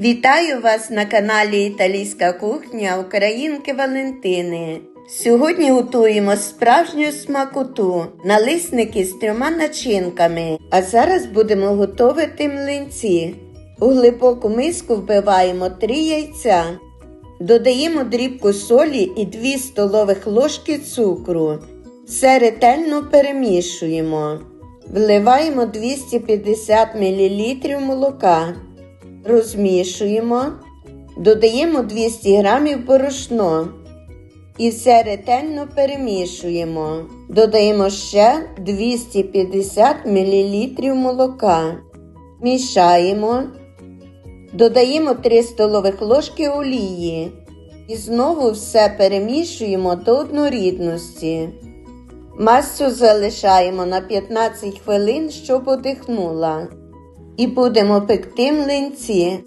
Вітаю вас на каналі Італійська кухня Українки Валентини. Сьогодні готуємо справжню смакоту налисники з трьома начинками. А зараз будемо готувати млинці. У глибоку миску вбиваємо 3 яйця. Додаємо дрібку солі і 2 столових ложки цукру. Все ретельно перемішуємо. Вливаємо 250 мл молока. Розмішуємо, додаємо 200 г борошно і все ретельно перемішуємо. Додаємо ще 250 мл молока. Мішаємо, додаємо 3 столових ложки олії і знову все перемішуємо до однорідності. Масу залишаємо на 15 хвилин, щоб одихнула. І будемо пекти млинці.